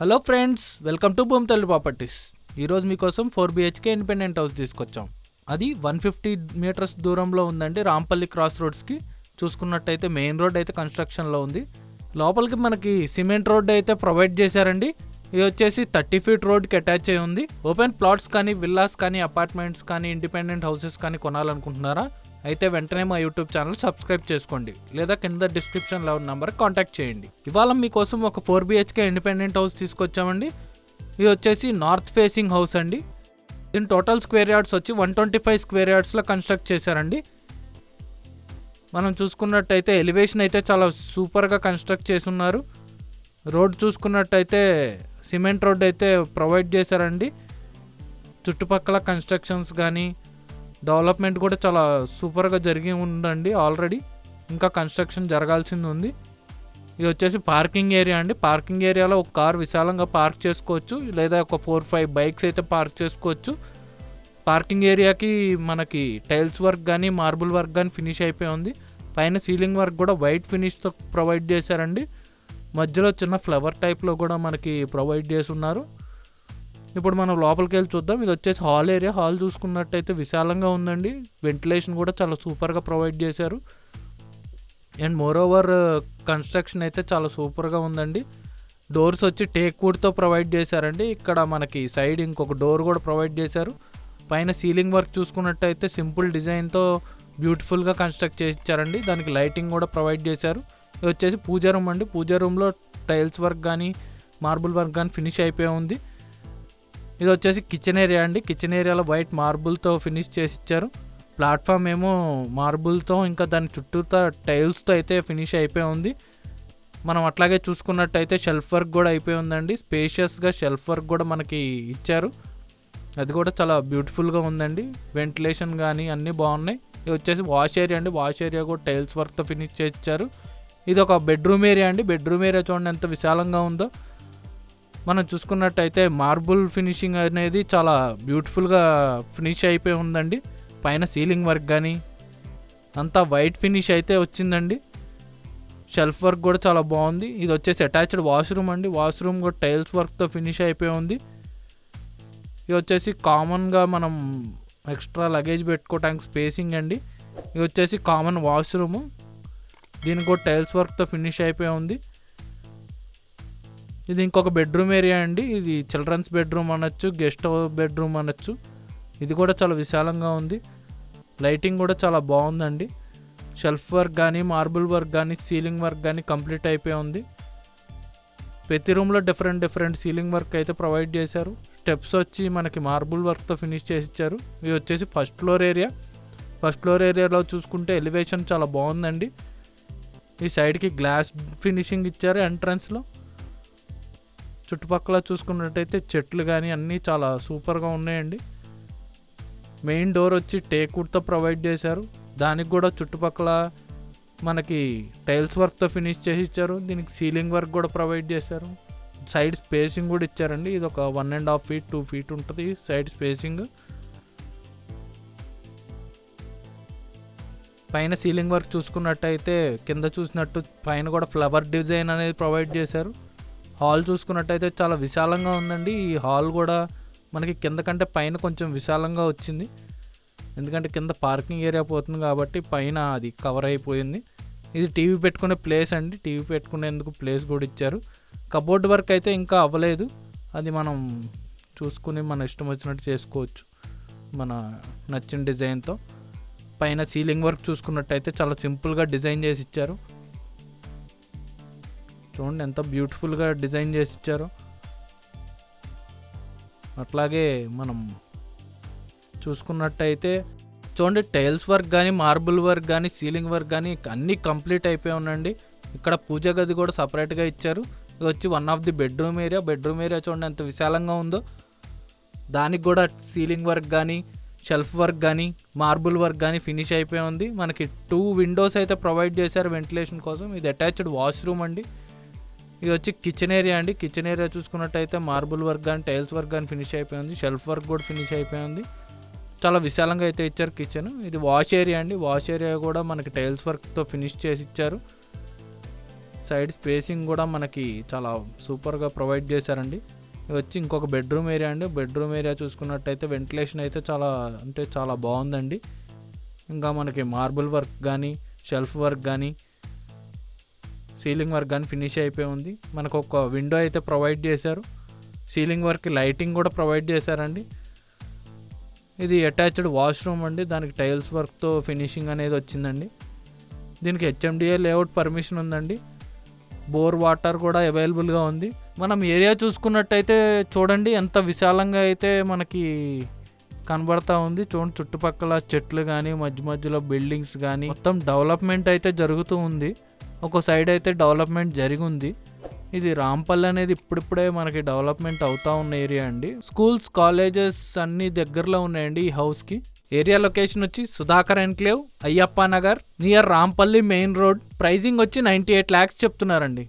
Hello friends welcome to భూమి తల్లి properties ఈరోజు మీకోసం ఫోర్ బిహెచ్కే ఇండిపెండెంట్ హౌస్ తీసుకొచ్చాం. అది వన్ ఫిఫ్టీ మీటర్స్ దూరంలో ఉందండి. రాంపల్లి క్రాస్ రోడ్స్కి చూసుకున్నట్టయితే మెయిన్ రోడ్ అయితే కన్స్ట్రక్షన్లో ఉంది. లోపలికి మనకి సిమెంట్ రోడ్ అయితే ప్రొవైడ్ చేశారండి. ఇది వచ్చేసి థర్టీ ఫీట్ రోడ్కి అటాచ్ అయి ఉంది. ఓపెన్ ప్లాట్స్ కానీ విల్లాస్ కానీ అపార్ట్మెంట్స్ కానీ ఇండిపెండెంట్ హౌసెస్ కానీ కొనాలనుకుంటున్నారా? అయితే వెంటనే మా యూట్యూబ్ ఛానల్ సబ్స్క్రైబ్ చేసుకోండి. లేదా కింద డిస్క్రిప్షన్లో ఉన్న నెంబర్ కాంటాక్ట్ చేయండి. ఇవాళ మీకోసం ఒక ఫోర్ బిహెచ్కే ఇండిపెండెంట్ హౌస్ తీసుకొచ్చామండి. ఇది వచ్చేసి నార్త్ ఫేసింగ్ హౌస్ అండి. దీని టోటల్ స్క్వేర్ యార్డ్స్ వచ్చి వన్ ట్వంటీ ఫైవ్ స్క్వేర్ యార్డ్స్లో కన్స్ట్రక్ట్ చేశారండి. మనం చూసుకున్నట్టయితే ఎలివేషన్ అయితే చాలా సూపర్గా కన్స్ట్రక్ట్ చేసి ఉన్నారు. రోడ్ చూసుకున్నట్టయితే సిమెంట్ రోడ్ అయితే ప్రొవైడ్ చేశారండి. చుట్టుపక్కల కన్స్ట్రక్షన్స్ కానీ డెవలప్మెంట్ కూడా చాలా సూపర్గా జరిగి ఉందండి ఆల్రెడీ. ఇంకా కన్స్ట్రక్షన్ జరగాల్సింది ఉంది. ఇది వచ్చేసి పార్కింగ్ ఏరియా అండి. పార్కింగ్ ఏరియాలో ఒక కార్ విశాలంగా పార్క్ చేసుకోవచ్చు. లేదా ఒక ఫోర్ ఫైవ్ బైక్స్ అయితే పార్క్ చేసుకోవచ్చు. పార్కింగ్ ఏరియాకి మనకి టైల్స్ వర్క్ కానీ మార్బుల్ వర్క్ కానీ ఫినిష్ అయిపోయి ఉంది. పైన సీలింగ్ వర్క్ కూడా వైట్ ఫినిష్తో ప్రొవైడ్ చేశారండి. మధ్యలో చిన్న ఫ్లవర్ టైప్లో కూడా మనకి ప్రొవైడ్ చేసి ఉన్నారు ఇప్పుడు మనం లోపలికి వెళ్ళి చూద్దాం. ఇది వచ్చేసి హాల్ ఏరియా హాల్ చూసుకున్నట్టయితే విశాలంగా ఉందండి. వెంటిలేషన్ కూడా చాలా సూపర్గా ప్రొవైడ్ చేశారు. అండ్ మోర్ ఓవర్ కన్స్ట్రక్షన్ అయితే చాలా సూపర్గా ఉందండి. డోర్స్ వచ్చి టేక్ వుడ్తో ప్రొవైడ్ చేశారండి. ఇక్కడ మనకి సైడ్ ఇంకొక డోర్ కూడా ప్రొవైడ్ చేశారు. పైన సీలింగ్ వర్క్ చూసుకున్నట్టయితే సింపుల్ డిజైన్తో బ్యూటిఫుల్గా కన్స్ట్రక్ట్ చేసి ఇచ్చారండి. దానికి లైటింగ్ కూడా ప్రొవైడ్ చేశారు. ఇది వచ్చేసి పూజా రూమ్ అండి. పూజా రూమ్లో టైల్స్ వర్క్ కానీ మార్బుల్ వర్క్ కానీ ఫినిష్ అయిపోయి ఉంది. ఇది వచ్చేసి కిచెన్ ఏరియా అండి. కిచెన్ ఏరియాలో వైట్ మార్బుల్తో ఫినిష్ చేసి ఇచ్చారు. ప్లాట్ఫామ్ ఏమో మార్బుల్తో ఇంకా దాని చుట్టూతా టైల్స్తో అయితే ఫినిష్ అయిపోయి ఉంది. మనం అట్లాగే చూసుకున్నట్టయితే షెల్ఫ్ వర్క్ కూడా అయిపోయి ఉందండి. స్పేషియస్గా షెల్ఫ్ వర్క్ కూడా మనకి ఇచ్చారు. అది కూడా చాలా బ్యూటిఫుల్గా ఉందండి. వెంటిలేషన్ కానీ అన్నీ బాగున్నాయి. ఇది వచ్చేసి వాష్ ఏరియా అండి. వాష్ ఏరియా కూడా టైల్స్ వర్క్తో ఫినిష్ చేసి ఇచ్చారు. ఇది ఒక బెడ్రూమ్ ఏరియా అండి. బెడ్రూమ్ ఏరియా చూడండి ఎంత విశాలంగా ఉందో. మనం చూసుకున్నట్టయితే మార్బుల్ ఫినిషింగ్ అనేది చాలా బ్యూటిఫుల్గా ఫినిష్ అయిపోయి ఉందండి. పైన సీలింగ్ వర్క్ కానీ అంతా వైట్ ఫినిష్ అయితే వచ్చిందండి. షెల్ఫ్ వర్క్ కూడా చాలా బాగుంది. ఇది వచ్చేసి అటాచ్డ్ వాష్రూమ్ అండి. వాష్రూమ్ కూడా టైల్స్ వర్క్తో ఫినిష్ అయిపోయి ఉంది. ఇది వచ్చేసి కామన్గా మనం ఎక్స్ట్రా లగేజ్ పెట్టుకోవడానికి స్పేసింగ్ అండి. ఇది వచ్చేసి కామన్ వాష్రూము దీనికి కూడా టైల్స్ వర్క్తో ఫినిష్ అయిపోయి ఉంది. ఇది ఇంకొక బెడ్రూమ్ ఏరియా అండి. ఇది చిల్డ్రన్స్ బెడ్రూమ్ అనొచ్చు గెస్ట్ బెడ్రూమ్ అనొచ్చు. ఇది కూడా చాలా విశాలంగా ఉంది. లైటింగ్ కూడా చాలా బాగుందండి. షెల్ఫ్ వర్క్ కానీ మార్బుల్ వర్క్ కానీ సీలింగ్ వర్క్ కానీ కంప్లీట్ అయిపోయి ఉంది. ప్రతి రూమ్లో డిఫరెంట్ డిఫరెంట్ సీలింగ్ వర్క్ అయితే ప్రొవైడ్ చేశారు. స్టెప్స్ వచ్చి మనకి మార్బుల్ వర్క్తో ఫినిష్ చేసి ఇచ్చారు. ఇది వచ్చేసి first floor area. First floor ఏరియాలో చూసుకుంటే ఎలివేషన్ చాలా బాగుందండి. ఈ సైడ్కి గ్లాస్ ఫినిషింగ్ ఇచ్చారు ఎంట్రన్స్లో. చుట్టుపక్కల చూసుకున్నట్టయితే చెట్లు కానీ అన్నీ చాలా సూపర్గా ఉన్నాయండి. మెయిన్ డోర్ వచ్చి టేక్వుడ్తో ప్రొవైడ్ చేశారు. దానికి కూడా చుట్టుపక్కల మనకి టైల్స్ వర్క్తో ఫినిష్ చేసి ఇచ్చారు. దీనికి సీలింగ్ వర్క్ కూడా ప్రొవైడ్ చేశారు. సైడ్ స్పేసింగ్ కూడా ఇచ్చారండి. ఇది ఒక one and half feet two feet ఉంటుంది. Side spacing. పైన సీలింగ్ వర్క్ చూసుకున్నట్టయితే కింద చూసినట్టు పైన కూడా ఫ్లవర్ డిజైన్ అనేది ప్రొవైడ్ చేశారు. హాల్ చూసుకున్నట్టయితే చాలా విశాలంగా ఉందండి. ఈ హాల్ కూడా మనకి కింద కంటే పైన కొంచెం విశాలంగా వచ్చింది. ఎందుకంటే కింద పార్కింగ్ ఏరియా పోతుంది కాబట్టి పైన అది కవర్ అయిపోయింది. ఇది టీవీ పెట్టుకునే ప్లేస్ అండి. టీవీ పెట్టుకునేందుకు ప్లేస్ కూడా ఇచ్చారు. కబోర్డ్ వర్క్ అయితే ఇంకా అవ్వలేదు. అది మనం చూసుకుని మన ఇష్టం వచ్చినట్టు చేసుకోవచ్చు. మన నచ్చిన డిజైన్తో పైన సీలింగ్ వర్క్ చూసుకున్నట్టయితే చాలా సింపుల్గా డిజైన్ చేసి ఇచ్చారు. చూడండి ఎంత బ్యూటిఫుల్గా డిజైన్ చేసి ఇచ్చారు. అట్లాగే మనం చూసుకున్నట్టయితే చూడండి టైల్స్ వర్క్ కానీ మార్బుల్ వర్క్ కానీ సీలింగ్ వర్క్ కానీ అన్నీ కంప్లీట్ అయిపోయి ఉండండి ఇక్కడ పూజ గది కూడా సపరేట్గా ఇచ్చారు. ఇది వచ్చి one of the bedroom area. Bedroom area చూడండి ఎంత విశాలంగా ఉందో. దానికి కూడా సీలింగ్ వర్క్ కానీ షెల్ఫ్ వర్క్ కానీ మార్బుల్ వర్క్ కానీ ఫినిష్ అయిపోయి ఉంది. మనకి టూ విండోస్ అయితే ప్రొవైడ్ చేశారు వెంటిలేషన్ కోసం. ఇది అటాచ్డ్ వాష్రూమ్ అండి. ఇది వచ్చి కిచెన్ ఏరియా అండి. కిచెన్ ఏరియా చూసుకున్నట్టయితే మార్బుల్ వర్క్ కానీ టైల్స్ వర్క్ కానీ ఫినిష్ అయిపోయి ఉంది. షెల్ఫ్ వర్క్ కూడా ఫినిష్ అయిపోయి ఉంది. చాలా విశాలంగా అయితే ఇచ్చారు కిచెన్. ఇది వాష్ ఏరియా అండి. వాష్ ఏరియా కూడా మనకి టైల్స్ వర్క్తో ఫినిష్ చేసి ఇచ్చారు. సైడ్ స్పేసింగ్ కూడా మనకి చాలా సూపర్గా ప్రొవైడ్ చేశారండి. వచ్చి ఇంకొక బెడ్రూమ్ ఏరియా అండి. బెడ్రూమ్ ఏరియా చూసుకున్నట్టయితే వెంటిలేషన్ అయితే చాలా అంటే చాలా బాగుందండి. ఇంకా మనకి మార్బుల్ వర్క్ కానీ షెల్ఫ్ వర్క్ కానీ సీలింగ్ వర్క్ కానీ ఫినిష్ అయిపోయి ఉంది. మనకు ఒక విండో అయితే ప్రొవైడ్ చేశారు. సీలింగ్ వర్క్ లైటింగ్ కూడా ప్రొవైడ్ చేశారండి. ఇది అటాచ్డ్ వాష్రూమ్ అండి. దానికి టైల్స్ వర్క్తో ఫినిషింగ్ అనేది వచ్చిందండి. దీనికి హెచ్ఎండిఏ లేఅవుట్ పర్మిషన్ ఉందండి. బోర్ వాటర్ కూడా అవైలబుల్గా ఉంది. మనం ఏరియా చూసుకున్నట్టయితే చూడండి ఎంత విశాలంగా అయితే మనకి కనబడతా ఉంది. చూడండి చుట్టుపక్కల చెట్లు కానీ మధ్య మధ్యలో బిల్డింగ్స్ కానీ మొత్తం డెవలప్మెంట్ అయితే జరుగుతూ ఉంది. ఒక సైడ్ అయితే డెవలప్మెంట్ జరిగింది. ఇది రాంపల్లి అనేది ఇప్పుడిప్పుడే మనకి డెవలప్మెంట్ అవుతా ఉన్న ఏరియా అండి. స్కూల్స్ కాలేజెస్ అన్ని దగ్గరలో ఉన్నాయండి ఈ హౌస్కి. ఏరియా లొకేషన్ వచ్చి Sudhakar enclave Ayyappa Nagar near Rampalli main road. Pricing వచ్చి నైంటీ ఎయిట్ ల్యాక్స్ చెప్తున్నారండి.